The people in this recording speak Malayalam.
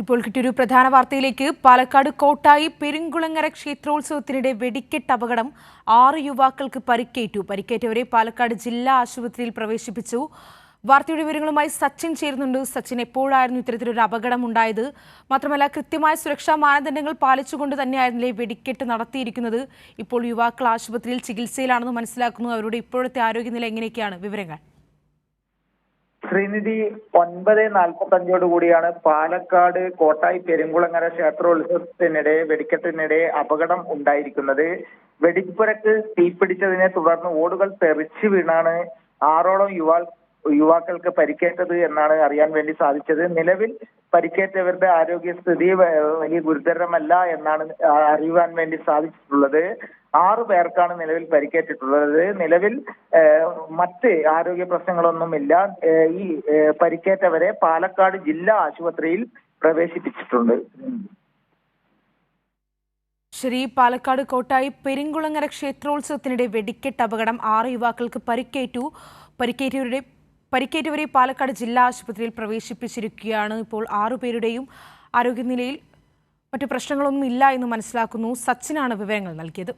ഇപ്പോൾ കിട്ടിയൊരു പ്രധാന വാർത്തയിലേക്ക്. പാലക്കാട് കോട്ടായി പെരുങ്കുളങ്ങര ക്ഷേത്രോത്സവത്തിനിടെ വെടിക്കെട്ട് അപകടം ആറ് യുവാക്കൾക്ക് പരിക്കേറ്റു. പരിക്കേറ്റവരെ പാലക്കാട് ജില്ലാ ആശുപത്രിയിൽ പ്രവേശിപ്പിച്ചു. വാർത്തയുടെ വിവരങ്ങളുമായി സച്ചിൻ ചേരുന്നുണ്ട്. സച്ചിൻ എപ്പോഴായിരുന്നു ഇത്തരത്തിലൊരു അപകടം ഉണ്ടായത്? മാത്രമല്ല കൃത്യമായ സുരക്ഷാ മാനദണ്ഡങ്ങൾ പാലിച്ചുകൊണ്ട് തന്നെയായിരുന്നില്ലേ വെടിക്കെട്ട് നടത്തിയിരിക്കുന്നത്? ഇപ്പോൾ യുവാക്കൾ ആശുപത്രിയിൽ ചികിത്സയിലാണെന്ന് മനസ്സിലാക്കുന്നു. അവരുടെ ഇപ്പോഴത്തെ ആരോഗ്യനില എങ്ങനെയൊക്കെയാണ്? വിവരങ്ങൾ. ശ്രീനിധി ഒൻപത് നാൽപ്പത്തഞ്ചോട് കൂടിയാണ് പാലക്കാട് കോട്ടായി പെരുങ്കുളങ്ങര ക്ഷേത്രോത്സവത്തിനിടെ വെടിക്കെട്ടിനിടെ അപകടം ഉണ്ടായിരിക്കുന്നത്. വെടിപ്പുരക്ക് തീപിടിച്ചതിനെ തുടർന്ന് ഓടുകൾ തെറിച്ചു വീണാണ് ആറോളം യുവാ യുവാക്കൾക്ക് പരിക്കേറ്റത് എന്നാണ് അറിയാൻ വേണ്ടി സാധിച്ചത്. നിലവിൽ പരിക്കേറ്റവരുടെ ആരോഗ്യസ്ഥിതി വലിയ ഗുരുതരമല്ല എന്നാണ് അറിയുവാൻ വേണ്ടി സാധിച്ചിട്ടുള്ളത്. ആറു പേർക്കാണ് നിലവിൽ പരിക്കേറ്റിട്ടുള്ളത്. നിലവിൽ മറ്റ് ആരോഗ്യ പ്രശ്നങ്ങളൊന്നുമില്ല. ഈ പരിക്കേറ്റവരെ പാലക്കാട് ജില്ലാ ആശുപത്രിയിൽ പ്രവേശിപ്പിച്ചിട്ടുണ്ട്. ശരി പാലക്കാട് കോട്ടായി പെരിങ്കുളങ്ങര ക്ഷേത്രോത്സവത്തിനിടെ വെടിക്കെട്ട് അപകടം. ആറ് യുവാക്കൾക്ക് പരിക്കേറ്റു. പരിക്കേറ്റവരുടെ പരിക്കേറ്റവരെ പാലക്കാട് ജില്ലാ ആശുപത്രിയിൽ പ്രവേശിപ്പിച്ചിരിക്കുകയാണ്. ഇപ്പോൾ ആറുപേരുടെയും ആരോഗ്യനിലയിൽ മറ്റു പ്രശ്നങ്ങളൊന്നും ഇല്ല എന്ന് മനസ്സിലാക്കുന്നു. സച്ചിനാണ് വിവരങ്ങൾ നൽകിയത്.